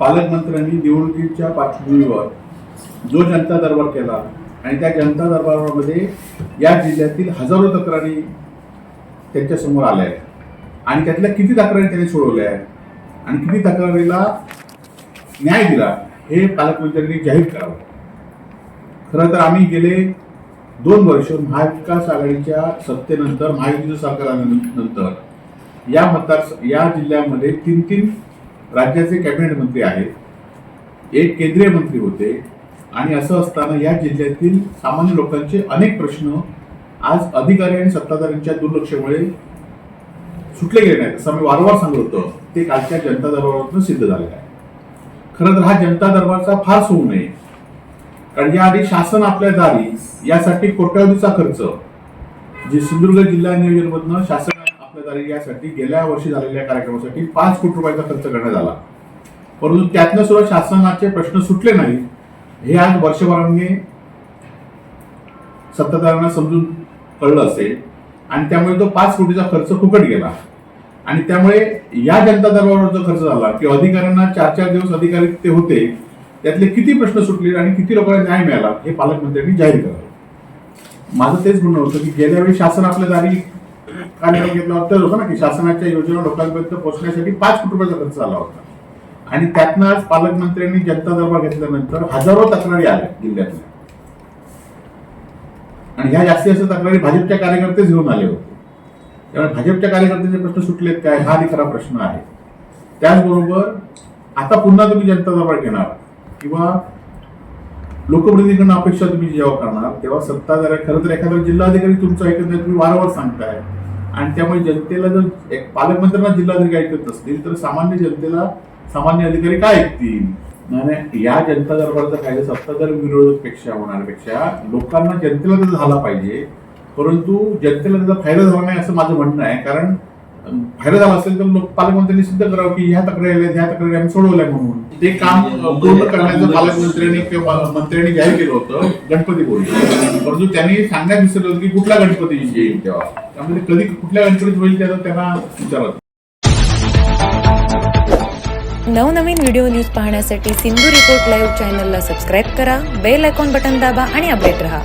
पालकमंत्र्यांनी निवडणुकीच्या पार्श्वभूमीवर जो जनता दरबार केला आणि त्या जनता दरबारामध्ये या जिल्ह्यातील हजारो तक्रारी त्यांच्यासमोर आल्या आहेत. आणि त्यातल्या किती तक्रारी त्यांनी सोडवल्या आहेत आणि किती तक्रारीला न्याय दिला हे पालकमंत्र्यांनी जाहीर करावं. खरं तर आम्ही गेले दोन वर्ष महाविकास आघाडीच्या सत्तेनंतर महायुतीचं सरकार आल्यानंतर या मतदार या जिल्ह्यामध्ये तीन तीन राज्याचे कॅबिनेट मंत्री आहेत एक केंद्रीय मंत्री होते आणि असं असताना या जिल्ह्यातील सामान्य लोकांचे अनेक प्रश्न आज अधिकारी आणि सत्ताधाऱ्यांच्या दुर्लक्षामुळे सुटले गेले नाहीत. असं मी वारंवार सांगत होतो. ते कालच्या जनता दरबारातून सिद्ध झालेलं आहे. खरं तर हा जनता दरबारचा फार होऊ नये. कारण याआधी शासन आपल्या दारी यासाठी कोट्यावधीचा खर्च जे सिंधुदुर्ग जिल्हा नियोजनमधनं शासन आपल्या यासाठी गेल्या वर्षी झालेल्या कार्यक्रमासाठी पाच कोटी रुपयाचा खर्च करण्यात आला. परंतु त्यातनं सुद्धा शासनाचे प्रश्न सुटले नाही. हे आज वर्षभराने सत्ताधाऱ्यांना समजून कळलं असेल. आणि त्यामुळे तो पाच कोटीचा खर्च फुकट गेला. आणि त्यामुळे या जनता दरबारावर जो खर्च झाला की अधिकाऱ्यांना चार चार दिवस अधिकारी ते होते त्यातले किती प्रश्न सुटले आणि किती लोकांना न्याय मिळाला हे पालकमंत्र्यांनी जाहीर करावं. माझं तेच म्हणणं होतं की गेल्या वेळी शासन आपल्या दारी कार्यक्रम घेतला होता तर होतं ना की शासनाच्या योजना लोकांपर्यंत पोहोचण्यासाठी पाच कोटी रुपयाचा खर्च आला होता. आणि त्यातनं आज पालकमंत्र्यांनी जनता दरबार घेतल्यानंतर हजारो तक्रारी आल्या जिल्ह्यातल्या. आणि ह्या जास्तीत जास्त तक्रारी भाजपच्या कार्यकर्तेच घेऊन आले होते. त्यामुळे भाजपच्या कार्यकर्त्यांचे प्रश्न सुटलेत काय? हा खरा प्रश्न आहे. त्याचबरोबर आता पुन्हा तुम्ही जनता दरबार घेणार. किंवा लोकप्रतिनिधीकडून अपेक्षा तुम्ही जेव्हा करणार तेव्हा सत्ताधाऱ्या खरं तर एखादा जिल्हाधिकारी तुमचं ऐकत नाही तुम्ही वारंवार सांगताय. आणि त्यामुळे जनतेला जर पालकमंत्र्यांना जिल्हाधिकारी ऐकत असतील तर सामान्य जनतेला सामान्य अधिकारी काय ऐकतील? नाही, या जनता दरबारचा फायदा सत्ताधारी विरोधपेक्षा पेक्षा लोकांना जनतेला तर झाला पाहिजे परंतु जनतेला त्याचा फायदा झाला नाही असं माझं म्हणणं आहे. कारण फायदा झाला असेल तर लोक पालकमंत्र्यांनी सिद्ध करावं की ह्या तक्रारी आल्या ह्या तक्रारी आम्ही सोडवल्या म्हणून. ते काम अं, पूर्ण करण्याचं पालकमंत्र्यांनी किंवा मंत्र्यांनी जाहीर केलं होतं गणपती बोर्ड परंतु त्यांनी सांगण्यात विसरलं होतं की कुठला गणपती येईल तेव्हा. त्यामध्ये कधी कुठल्या गणपतीत होईल त्याचं त्यांना विचारत नवनवीन व्हिडिओ न्यूज पाहण्यासाठी सिंधू रिपोर्ट लाईव्ह चॅनलला सबस्क्राईब करा बेल आयकॉन बटन दाबा आणि अपडेट रहा.